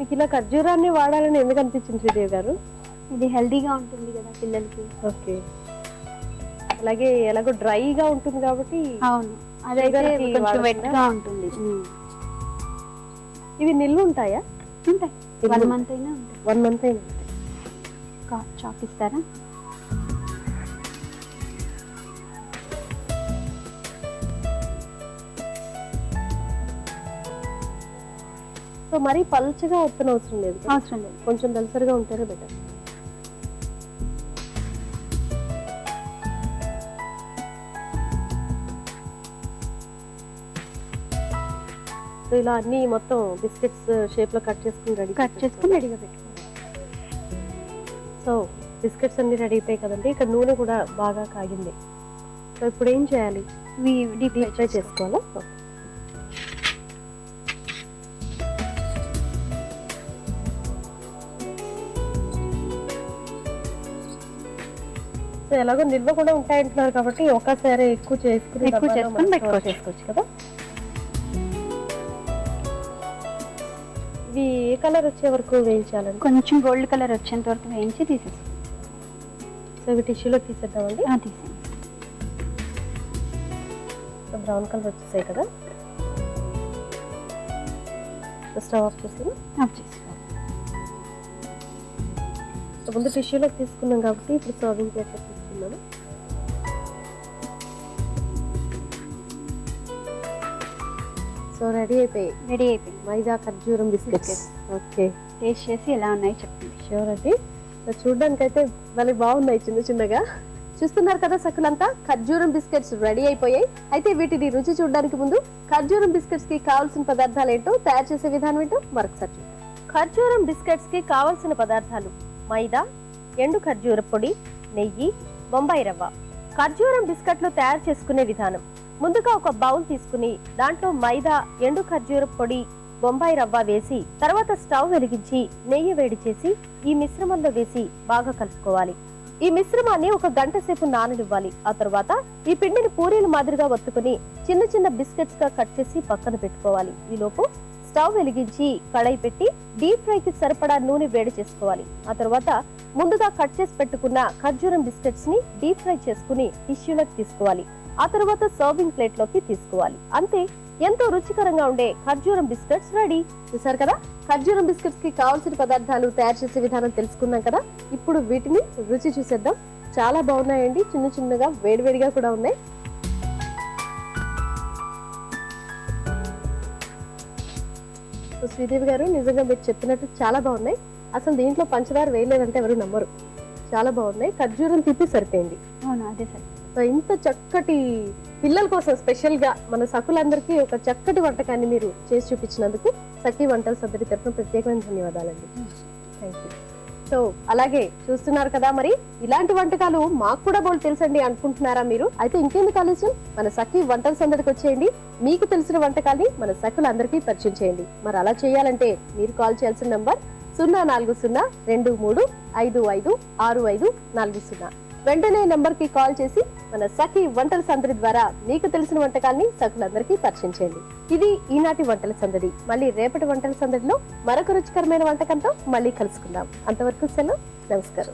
మీకు ఇలా ఖర్జూరాన్ని వాడాలని ఎందుకు అనిపించింది శ్రీదేవి గారు? ఇది హెల్దీగా ఉంటుంది కదా పిల్లలకి. ఓకే. అలాగే ఎలాగో డ్రైగా ఉంటుంది కాబట్టి అవును. అదైతే కొంచెం వాడుతుందా? వెట్గా ఉంటుంది ఇవి నిల్వ ఉంటాయా? ఉంటాయి. వన్ మంత్ అయినా వన్ మంత్ అయినా చాక్ ఇస్తారా? సో మరీ పల్చగా వస్తున్న అవసరం లేదు? అవసరం లేదు. కొంచెం దలసరిగా ఉంటేనే బెటర్ సో ఇలా అన్ని మొత్తం బిస్కెట్స్ షేప్లో కట్ చేసుకుని రెడీ కట్ చేసుకుని రెడీగా పెట్టుకోవాలి. సో బిస్కెట్స్ అన్ని రెడీ అయిపోయాయి కదండి. ఇక్కడ నూనె కూడా బాగా కాగింది. సో ఇప్పుడు ఏం చేయాలి? డీప్ ఫ్రై చేసుకోవాలా. ఎలాగో నిల్వ కూడా ఉంటాయంటున్నారు కాబట్టి ఒకసారి ఎక్కువ చేసుకుని ఎక్కువ చేసుకుని చేసుకోవచ్చు కదా. ఇవి ఏ కలర్ వచ్చే వరకు వేయించాలండి? కొంచెం గోల్డ్ కలర్ వచ్చేంత వరకు వేయించి తీసేస్తాం సో ఇవి టిష్యూలో తీసేద్దామండి. తీసేయండి. సో బ్రౌన్ కలర్ వచ్చేసాయి కదా. స్టవ్ ఆఫ్ చేసి ఆఫ్ చేసుకోవాలి ముందు టిష్యూలో తీసుకున్నాం కాబట్టి ఇప్పుడు సర్వింగ్ ప్లేట్లో తీసుకున్నాను. సో రెడీ అయిపోయాయి రెడీ అయిపోయింది మైదా ఖర్జూరం బిస్కెట్స్. ఓకే టేస్ట్ చేసి ఎలా ఉన్నాయి చెప్పండి. షూర్ అండి చూడడానికి అయితే భలే బాగున్నాయి చిన్న చిన్నగా. చూస్తున్నారు కదా సకులంతా? ఖర్జూరం బిస్కెట్స్ రెడీ అయిపోయాయి. అయితే వీటిని రుచి చూడడానికి ముందు ఖర్జూరం బిస్కెట్స్కి కావాల్సిన పదార్థాలు ఏంటో తయారు చేసే విధానం ఏంటో మరొకసారి చూద్దాం. ఖర్జూరం బిస్కెట్స్కి కావాల్సిన పదార్థాలు. మైదా ఎండు ఖర్జూర పొడి నెయ్యి బొంబాయి రవ్వ. ఖర్జూరం బిస్కెట్లు తయారు చేసుకునే విధానం. ముందుగా ఒక బౌల్ తీసుకుని దాంట్లో మైదా ఎండు ఖర్జూర పొడి బొంబాయి రవ్వ వేసి తర్వాత స్టవ్ వెలిగించి నెయ్యి వేడి చేసి ఈ మిశ్రమంలో వేసి బాగా కలుపుకోవాలి. ఈ మిశ్రమాన్ని ఒక గంట సేపు నాననివ్వాలి. ఆ తర్వాత ఈ పిండిని పూరీల మాదిరిగా ఒత్తుకుని చిన్న చిన్న బిస్కెట్స్గా కట్ చేసి పక్కన పెట్టుకోవాలి. ఈ లోపు స్టవ్ వెలిగించి కడాయి పెట్టి డీప్ ఫ్రై కి సరిపడా నూనె వేడి చేసుకోవాలి. ఆ తర్వాత ముందుగా కట్ చేసి పెట్టుకున్న ఖర్జూరం బిస్కెట్స్ని డీప్ ఫ్రై చేసుకుని టిష్యూలకు తీసుకోవాలి. ఆ తర్వాత సర్వింగ్ ప్లేట్లోకి తీసుకోవాలి. అంతే ఎంతో రుచికరంగా ఉండే ఖర్జూరం బిస్కెట్స్ రెడీ. చూసారు కదా? ఖర్జూరం బిస్కెట్స్కి కావాల్సిన పదార్థాలు తయారు చేసే విధానం తెలుసుకున్నాం కదా? ఇప్పుడు వీటిని రుచి చూసేద్దాం. చాలా బాగున్నాయండి. చిన్న చిన్నగా వేడివేడిగా కూడా ఉన్నాయి. సో శ్రీదేవి గారు నిజంగా మీరు చెప్పినట్టు చాలా బాగున్నాయి. అసలు దీంట్లో పంచదార వేయలేదంటే ఎవరు నమ్మరు. చాలా బాగున్నాయి. ఖర్జూరం తిప్పి సరిపోయింది. అవును? అదే సార్. సో ఇంత చక్కటి పిల్లల కోసం స్పెషల్గా మన సకులందరికీ ఒక చక్కటి వంటకాన్ని మీరు చేసి చూపించినందుకు సఖీ వంటల సద్దరి తరఫున ప్రత్యేకమైన ధన్యవాదాలండి. థ్యాంక్ యూ సో అలాగే చూస్తున్నారు కదా మరి ఇలాంటి వంటకాలు మాకు కూడా బోల్ తెలుసండి అనుకుంటున్నారా మీరు? అయితే ఇంకెందుకు ఆలస్యం? మన సఖి వంటల సందడికి వచ్చేయండి. మీకు తెలిసిన వంటకాల్ని మన సఖులందరికీ పరిచయం చేయండి. మరి అలా చేయాలంటే మీరు కాల్ చేయాల్సిన నంబర్ సున్నా నాలుగు సున్నా రెండు మూడు ఐదు ఐదు ఆరు ఐదు నాలుగు సున్నా. వెంటనే నంబర్కి కాల్ చేసి మన సఖి వంటల సందడి ద్వారా మీకు తెలిసిన వంటకాన్ని సఖులందరికీ పరిచయం చేయండి. ఇది ఈనాటి వంటల సందడి. మళ్ళీ రేపటి వంటల సందడిలో మరొక రుచికరమైన వంటకంతో మళ్ళీ కలుసుకుందాం. అంతవరకు సెలవు. నమస్కారం.